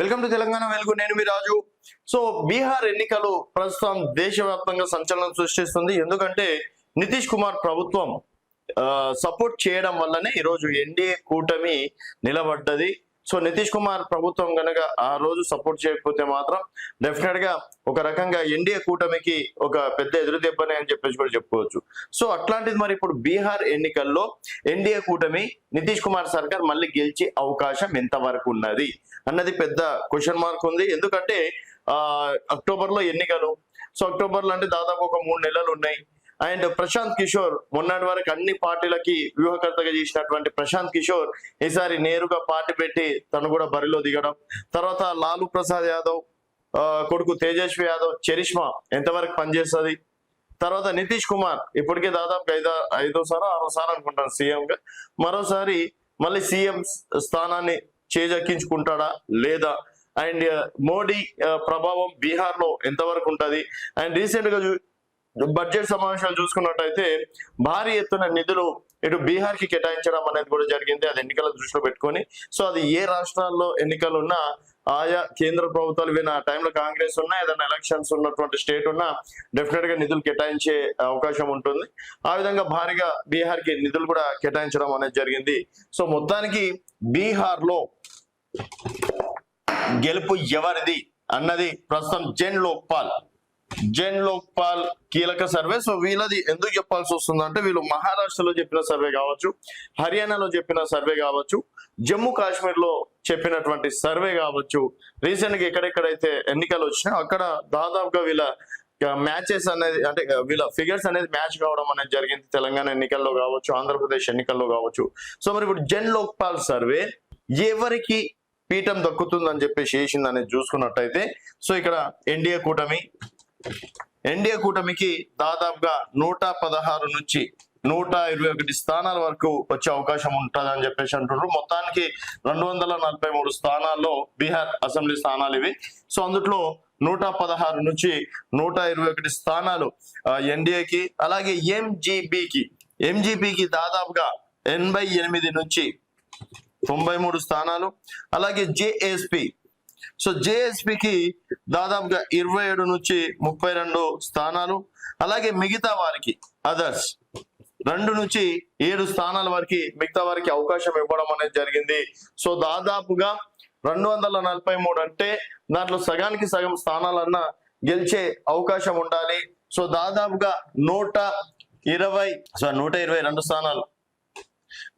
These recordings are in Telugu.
వెల్కమ్ టు తెలంగాణ వెలుగు. నేను మీ రాజు. సో బీహార్ ఎన్నికలు ప్రస్తుతం దేశవ్యాప్తంగా సంచలనం సృష్టిస్తుంది. ఎందుకంటే నితీష్ కుమార్ ప్రభుత్వం సపోర్ట్ చేయడం వల్లనే ఈరోజు ఎన్డీఏ కూటమి నిలబడ్డది. సో నితీష్ కుమార్ ప్రభుత్వం కనుక ఆ రోజు సపోర్ట్ చేయకపోతే మాత్రం డెఫినెట్గా ఒక రకంగా ఎన్డీఏ కూటమికి ఒక పెద్ద ఎదురు దెబ్బనే అని చెప్పేసి కూడా చెప్పుకోవచ్చు. సో అట్లాంటిది మరి ఇప్పుడు బీహార్ ఎన్నికల్లో ఎన్డీఏ కూటమి నితీష్ కుమార్ సర్కార్ మళ్ళీ గెలిచే అవకాశం ఎంతవరకు ఉన్నది? అన్నది పెద్ద క్వశ్చన్ మార్క్ ఉంది. ఎందుకంటే ఆ అక్టోబర్లో ఎన్నికలు. సో అక్టోబర్లో అంటే దాదాపు ఒక మూడు నెలలు ఉన్నాయి. అండ్ ప్రశాంత్ కిషోర్ మొన్నటి వరకు అన్ని పార్టీలకి వ్యూహకర్తగా చేసినటువంటి ప్రశాంత్ కిషోర్ ఈసారి నేరుగా పార్టీ పెట్టి తను కూడా బరిలో దిగడం. తర్వాత లాలూ ప్రసాద్ యాదవ్ కొడుకు తేజస్వి యాదవ్ చరిష్మా ఎంతవరకు పనిచేస్తుంది? తర్వాత నితీష్ కుమార్ ఇప్పటికే దాదాపు ఐదో ఐదోసారి ఆరోసారి అనుకుంటాను సీఎం గా మరోసారి మళ్ళీ సీఎం స్థానాన్ని చేజక్కించుకుంటాడా లేదా? అండ్ మోడీ ప్రభావం బీహార్లో ఎంతవరకు ఉంటది? అండ్ రీసెంట్గా చూ- బడ్జెట్ సమావేశాలు చూసుకున్నట్టయితే భారీ ఎత్తున నిధులు ఇటు బీహార్కి కేటాయించడం అనేది కూడా జరిగింది. అది ఎన్నికల దృష్టిలో పెట్టుకొని సో అది ఏ రాష్ట్రాల్లో ఎన్నికలు ఉన్నా ఆయా కేంద్ర ప్రభుత్వాలు విన టైంలో కాంగ్రెస్ ఉన్నా ఏదైనా ఎలక్షన్స్ ఉన్నటువంటి స్టేట్ ఉన్నా డెఫినెట్గా నిధులు కేటాయించే అవకాశం ఉంటుంది. ఆ విధంగా భారీగా బీహార్కి నిధులు కూడా కేటాయించడం అనేది జరిగింది. సో మొత్తానికి బీహార్లో గెలుపు ఎవరిది అన్నది ప్రస్తుతం జెన్ లోక్పాల్. జెన్ లోక్పాల్ కీలక సర్వే. సో వీళ్ళది ఎందుకు చెప్పాల్సి వస్తుందంటే వీళ్ళు మహారాష్ట్రలో చెప్పిన సర్వే కావచ్చు హర్యానాలో చెప్పిన సర్వే కావచ్చు జమ్మూ కాశ్మీర్లో చెప్పినటువంటి సర్వే కావచ్చు. రీసెంట్గా ఎక్కడెక్కడైతే ఎన్నికలు వచ్చినా అక్కడ దాదాపుగా వీళ్ళ మ్యాచెస్ అనేది అంటే వీళ్ళ ఫిగర్స్ అనేది మ్యాచ్ కావడం అనేది జరిగింది తెలంగాణ ఎన్నికల్లో కావచ్చు ఆంధ్రప్రదేశ్ ఎన్నికల్లో కావచ్చు. సో మరి ఇప్పుడు జెన్ లోక్పాల్ సర్వే ఎవరికి పీఠం దక్కుతుందని చెప్పేసి చేసింది అనేది చూసుకున్నట్టయితే సో ఇక్కడ ఎన్డీఏ కూటమి ఎన్డీఏ కూటమికి దాదాపుగా నూట పదహారు నుంచి నూట ఇరవై ఒకటి స్థానాల వరకు వచ్చే అవకాశం ఉంటుంది అని చెప్పేసి అంటున్నారు. మొత్తానికి రెండు వందల నలభై మూడు స్థానాల్లో బీహార్ అసెంబ్లీ స్థానాలు ఇవి. సో అందుట్లో నూట పదహారు నుంచి నూట ఇరవై ఒకటి స్థానాలు ఎన్డీఏకి అలాగే ఎంజీబీకి. ఎంజీబీకి దాదాపుగా ఎనభై ఎనిమిది నుంచి తొంభై మూడు స్థానాలు అలాగే జేఎస్పి సో జేఎస్పికి దాదాపుగా ఇరవై ఏడు నుంచి ముప్పై రెండు స్థానాలు అలాగే మిగతా వారికి అదర్స్ రెండు నుంచి ఏడు స్థానాల వారికి మిగతా వారికి అవకాశం ఇవ్వడం అనేది జరిగింది. సో దాదాపుగా రెండు వందల నలభై మూడు అంటే దాంట్లో సగానికి సగం స్థానాలన్నా గెలిచే అవకాశం ఉండాలి. సో దాదాపుగా నూట ఇరవై సో నూట ఇరవై రెండు స్థానాలు.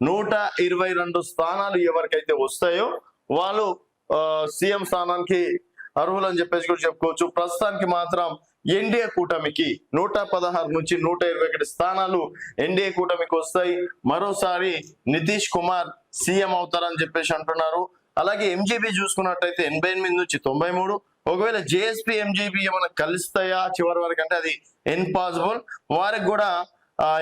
నూట ఇరవై రెండు స్థానాలు ఎవరికైతే వస్తాయో వాళ్ళు సీఎం స్థానానికి అర్హులు అని చెప్పేసి కూడా చెప్పుకోవచ్చు. ప్రస్తుతానికి మాత్రం ఎన్డీఏ కూటమికి నూట పదహారు నుంచి నూట ఇరవై ఒకటి స్థానాలు ఎన్డీఏ కూటమికి వస్తాయి. మరోసారి నితీష్ కుమార్ సీఎం అవుతారని చెప్పేసి అంటున్నారు. అలాగే ఎంజీబీ చూసుకున్నట్టయితే ఎనభై ఎనిమిది నుంచి తొంభై మూడు. ఒకవేళ జేఎస్పీ ఎంజీబీ ఏమైనా కలుస్తాయా చివరి వరకు అంటే అది ఇంపాసిబుల్ వారికి కూడా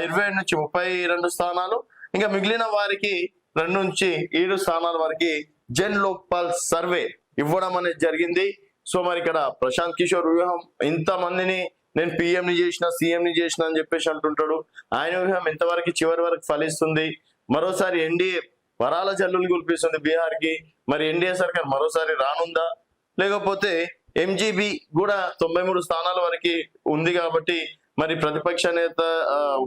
ఇరవై నుంచి ముప్పై రెండు స్థానాలు. ఇంకా మిగిలిన వారికి రెండు నుంచి ఏడు స్థానాల వరకు జన్ లోక్పాల్ సర్వే ఇవ్వడం అనేది జరిగింది. సో మరి ఇక్కడ ప్రశాంత్ కిషోర్ వ్యూహం ఇంత మందిని నేను పిఎంని చేసిన సీఎంని చేసిన అని చెప్పేసి అంటుంటాడు. ఆయన వ్యూహం ఎంతవరకు చివరి వరకు ఫలిస్తుంది. మరోసారి ఎన్డీఏ వరాల జల్లులు కురిపిస్తుంది బీహార్కి మరి ఎన్డీఏ సర్కార్ మరోసారి రానుందా? లేకపోతే ఎంజీబీ కూడా తొంభై మూడు స్థానాల వరకు ఉంది కాబట్టి మరి ప్రతిపక్ష నేత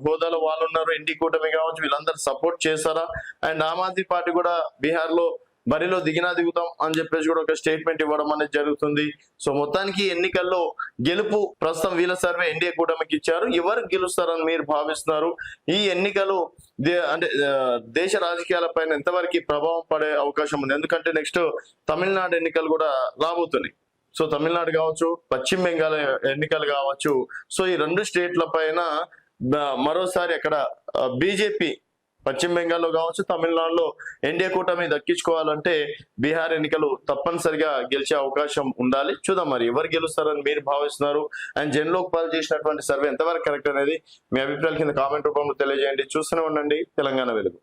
హోదాలో వాళ్ళు ఉన్నారు. ఎన్డీ కూటమి కావచ్చు వీళ్ళందరూ సపోర్ట్ చేస్తారా? అండ్ ఆమ్ ఆద్మీ పార్టీ కూడా బీహార్లో బరిలో దిగినా దిగుతాం అని చెప్పేసి కూడా ఒక స్టేట్మెంట్ ఇవ్వడం అనేది జరుగుతుంది. సో మొత్తానికి ఎన్నికల్లో గెలుపు ప్రస్తుతం వీళ్ళ సర్వే ఎన్డీఏ కూటమికి ఇచ్చారు. ఎవరు గెలుస్తారని మీరు భావిస్తున్నారు? ఈ ఎన్నికలు దే- అంటే దేశ రాజకీయాల పైన ఎంతవరకు ప్రభావం పడే అవకాశం ఉంది? ఎందుకంటే నెక్స్ట్ తమిళనాడు ఎన్నికలు కూడా రాబోతున్నాయి. సో తమిళనాడు కావచ్చు పశ్చిమ బెంగాల్ ఎన్నికలు కావచ్చు. సో ఈ రెండు స్టేట్ల పైన మరోసారి అక్కడ బీజేపీ పశ్చిమ బెంగాల్లో కావచ్చు తమిళనాడులో ఎన్డీఏ కూటమి దక్కించుకోవాలంటే బీహార్ ఎన్నికలు తప్పనిసరిగా గెలిచే అవకాశం ఉండాలి. చూద్దాం మరి ఎవరు గెలుస్తారని మీరు భావిస్తున్నారు. అండ్ జన్ లోక్పాల్ చేసినటువంటి సర్వే ఎంతవరకు కరెక్ట్ అనేది మీ అభిప్రాయాల కింద కామెంట్ రూపంలో తెలియజేయండి. చూస్తూనే ఉండండి. తెలంగాణ వెలుగు.